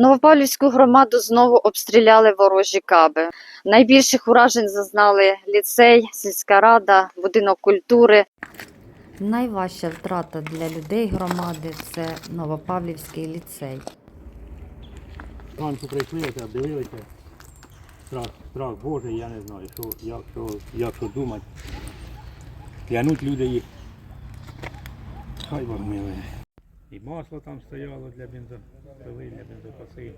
Новопавлівську громаду знову обстріляли ворожі каби. Найбільших уражень зазнали ліцей, сільська рада, будинок культури. Найважча втрата для людей громади це Новопавлівський ліцей. Зранку прийшли, оце обдивилися. Страх, страх Божий, я не знаю, що, як, що, як що думати. Клянуть люди їх. Хай Бог милує. І масло там стояло для бензопили, для бензопаси.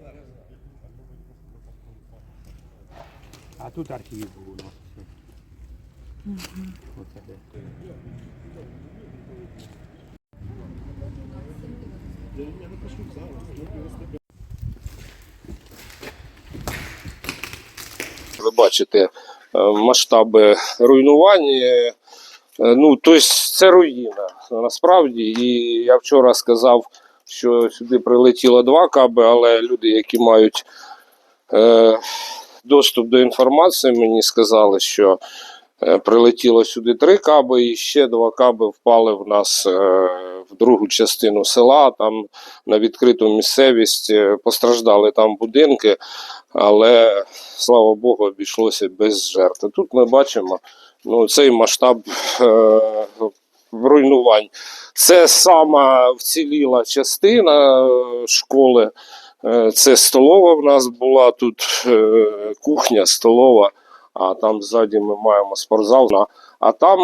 А тут архів був у нас. Оце де. ви бачите е, масштаби руйнувань. Е, Ну, тобто це руїна насправді. І я вчора сказав, що сюди прилетіло два каби, але люди, які мають е, доступ до інформації, мені сказали, що е, прилетіло сюди три каби, і ще два каби впали в нас е, в другу частину села, там на відкриту місцевість. Е, Постраждали там будинки, але слава Богу, обійшлося без жертв. Тут ми бачимо ну, цей масштаб е, руйнувань. Це сама вціліла частина е, школи. Е, Це столова в нас була тут е, кухня, столова, а там ззаді ми маємо спортзал. А там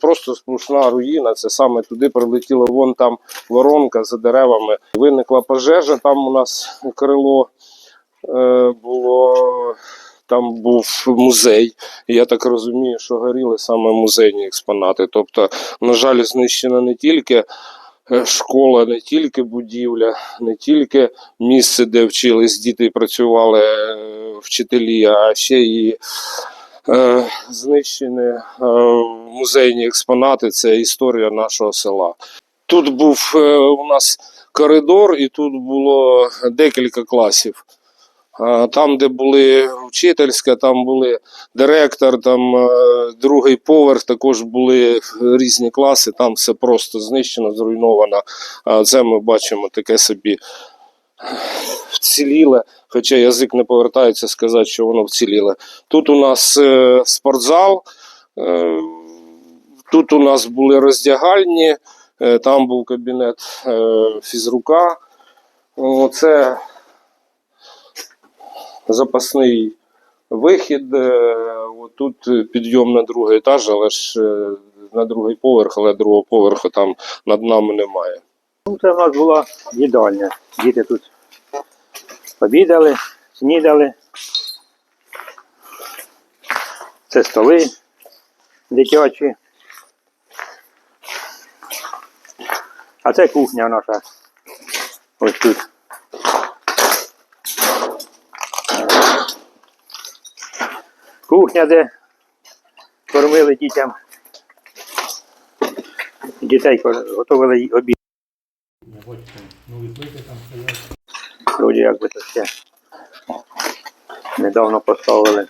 просто сплошна руїна. Це саме туди прилетіло. Вон там воронка за деревами. Виникла пожежа. Там у нас крило було. Там був музей. Я так розумію, що горіли саме музейні експонати. Тобто, на жаль, знищена не тільки е, школа, не тільки будівля, не тільки місце, де вчились діти і працювали е, вчителі, а ще і е, знищені музейні експонати. Це історія нашого села. Тут був у нас коридор, і тут було декілька класів. Там, де були вчительська, там були директор, там е, другий поверх, також були різні класи, там все просто знищено, зруйновано. Це ми бачимо таке собі вціліле, хоча язик не повертається сказати, що воно вціліле. Тут у нас е, спортзал, е, тут у нас були роздягальні, там був кабінет фізрука. Це запасний вихід. е, Тут підйом на другий етаж, але ж е, на другий поверх, але другого поверху там над нами немає. Ну, це в нас була їдальня. Діти тут обідали, снідали. Це столи дитячі. А це кухня наша. Ось тут. Кухня, де кормили дітям. Дітей готували обід. Вроді як би це ще недавно поставили.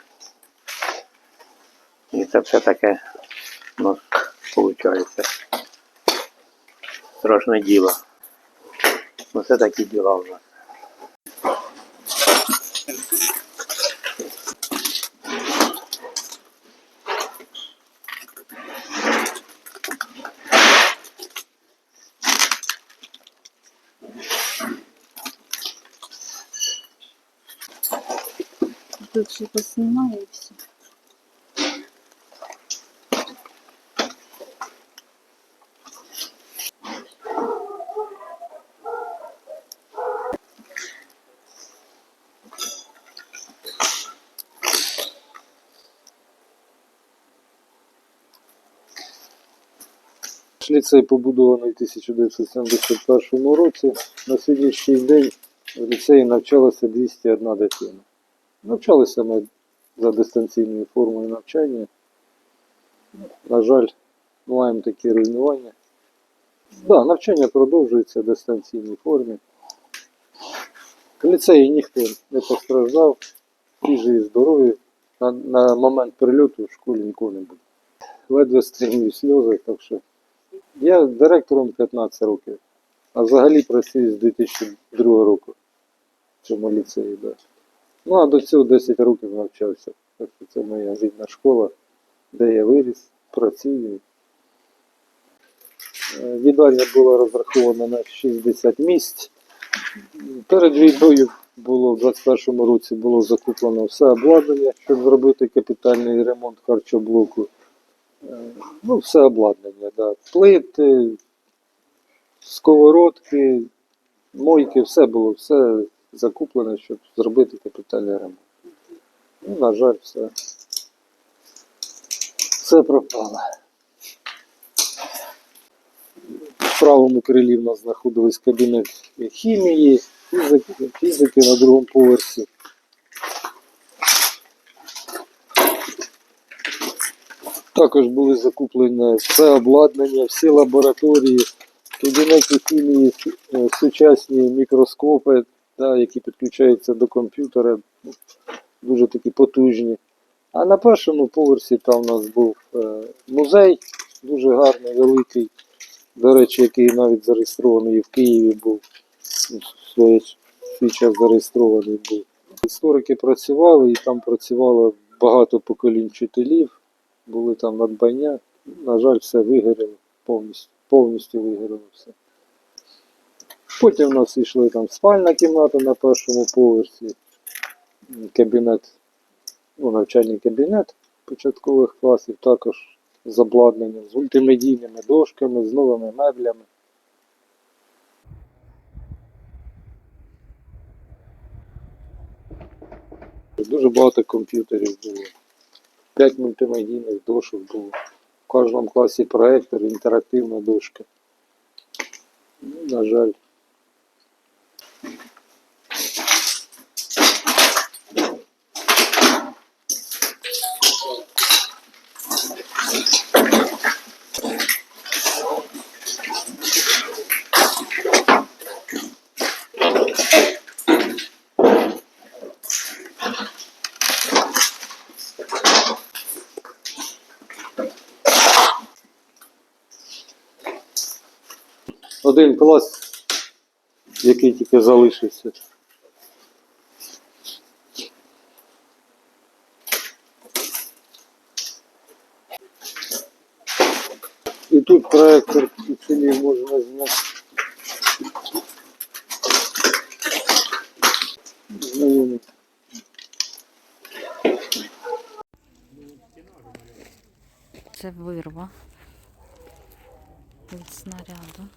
І це все таке у нас виходить. Страшне діло. Ну це такі діла в нас. Тут ще поснімаю і все. Ліцей побудований в 1971 році. На сьогоднішній день в ліцеї навчалося 201 дитина. Навчалися ми за дистанційною формою навчання. На жаль, маємо такі руйнування. Да, навчання продовжується в дистанційній формі. Ліцеї ніхто не постраждав, всі живі здорові. На, на момент прильоту в школі нікого не буде. Ледве стримую сльози, так що я директором 15 років, а взагалі працюю з 2002 року. в цьому ліцеї. Да. Ну а до цього 10 років навчався. Що це моя рідна школа, де я виріс, працюю. Е, Їдальня була розрахована на 60 місць. Перед війною було в 21-му році було закуплено все обладнання, щоб зробити капітальний ремонт харчоблоку. Е, Ну, все обладнання, да. плити, сковородки, мойки, все було, все закуплено, щоб зробити капітальний ремонт. Ну, на жаль, все. Все пропало. В правому крилі в нас знаходились кабінет хімії, фізики, фізики на другому поверсі. Також були закуплені все обладнання, всі лабораторії, кабінети хімії, е, сучасні мікроскопи, да, які підключаються до комп'ютера, ну, дуже такі потужні. А на першому поверсі там у нас був е, музей, дуже гарний, великий, до речі, який навіть зареєстрований в Києві був, ну, в в свій час зареєстрований був. Історики працювали, і там працювало багато поколінь вчителів, були там надбання. На жаль, все вигоріло, повністю, повністю вигоріло все. Потім в нас йшли там спальна кімната на першому поверсі, кабінет, ну, навчальний кабінет початкових класів, також з обладнанням, з мультимедійними дошками, з новими меблями. Дуже багато комп'ютерів було. П'ять мультимедійних дошок було. В кожному класі проектор, інтерактивна дошка. Ну, на жаль. Один клас, який тільки залишився. І тут проектор ціні можна зняти. Знайомий. Це вирва від снаряду.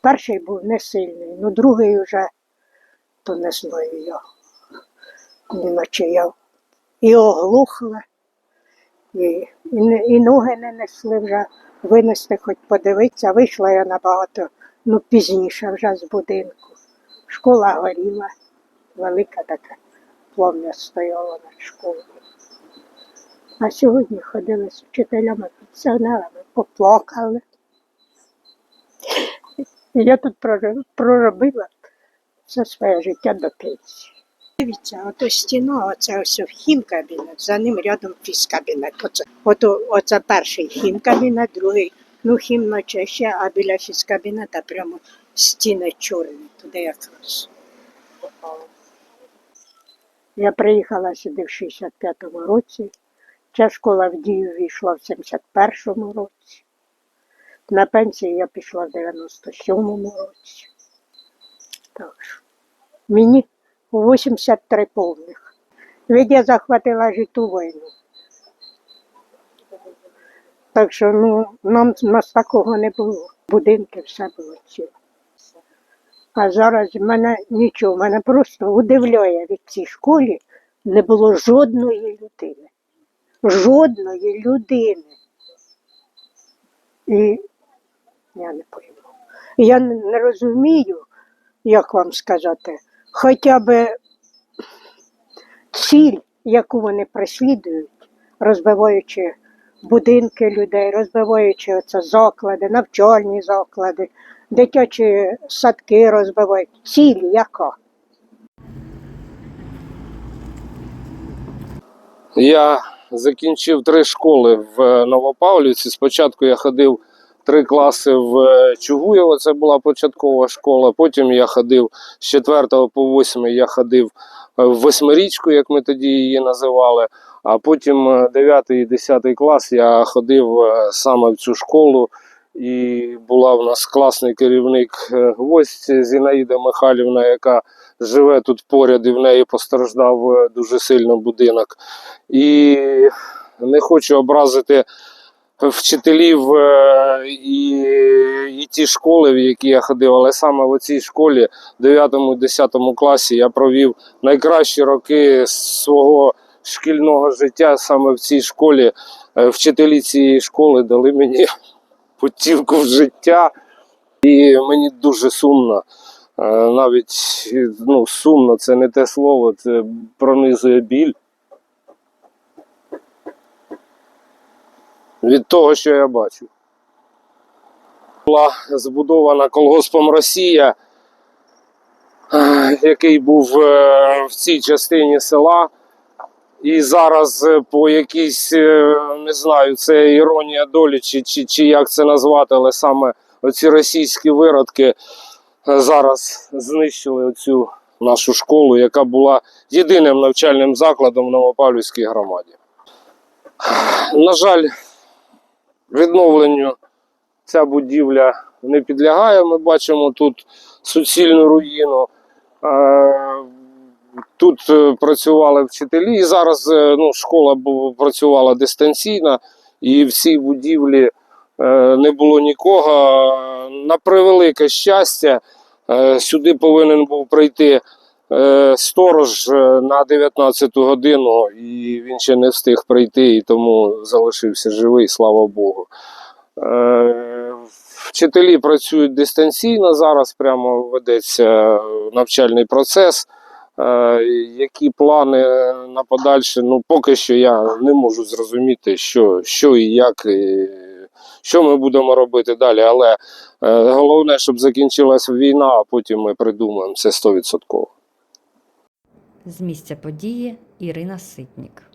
Перший був не сильний, ну другий вже, то не знаю я. Іначе я і оглухла, і, і, і ноги не несли вже винести, хоч подивитися. Вийшла я набагато ну, пізніше вже з будинку. Школа горіла, велика така плом'я стояла над школою. А сьогодні ходили з вчителями, пенсіонерами, поплакали. І Я тут проробила все своє життя до пенсії. Дивіться, ото стіна, оце ось хімкабінет, за ним рядом фізкабінет. Оце, ото, оце перший хімкабінет, другий, ну хім ще, а біля фізкабінета прямо стіни чорні, туди якраз. Я приїхала сюди в 65-му році. Ця школа в дію війшла в 71-му році. На пенсію я пішла в 97-му році. Так що мені 83 повних. Ведь я захватила житу війну. Так що ну, нам нас такого не було. Будинки все було ціле. А зараз в мене нічого, мене просто удивляє від цій школі не було жодної людини. Жодної людини. І я не пойму. Я не розумію, як вам сказати, хоча б ціль, яку вони преслідують, розбиваючи будинки людей, розбиваючи оце заклади, навчальні заклади, дитячі садки розбивають. Ціль яка? Я закінчив три школи в Новопавлівці. Спочатку я ходив три класи в е, Чугуєво, це була початкова школа. Потім я ходив з 4 по 8 я ходив е, в восьмирічку, як ми тоді її називали. А потім 9 і 10 клас я ходив е, саме в цю школу. І була в нас класний керівник е, гвоздь Зінаїда Михайлівна, яка живе тут поряд, і в неї постраждав е, дуже сильно будинок. І не хочу образити вчителів е, і, і ті школи, в які я ходив, але саме в цій школі, 9-10 класі, я провів найкращі роки свого шкільного життя саме в цій школі. Е, Вчителі цієї школи дали мені путівку в життя, і мені дуже сумно. Е, Навіть ну, сумно це не те слово, це пронизує біль. Від того, що я бачу. Була збудована колгоспом Росія, е, який був е, в цій частині села. І зараз е, по якійсь, не знаю, це іронія долі, чи, чи, чи як це назвати, але саме оці російські виродки зараз знищили оцю нашу школу, яка була єдиним навчальним закладом в Новопавлівській громаді. На жаль, відновленню ця будівля не підлягає. Ми бачимо тут суцільну руїну. Е, Тут е, працювали вчителі, і зараз е, ну, школа працювала дистанційно, і в цій будівлі не було нікого. На превелике щастя, сюди повинен був прийти сторож е, на 19 годину, і він ще не встиг прийти, і тому залишився живий, слава Богу. Е, Вчителі працюють дистанційно, зараз прямо ведеться навчальний процес. Е, Які плани на подальше? Ну, поки що я не можу зрозуміти, що, що і як, і що ми будемо робити далі. Але е, головне, щоб закінчилася війна, а потім ми придумаємо це 100%. З місця події Ірина Ситнік.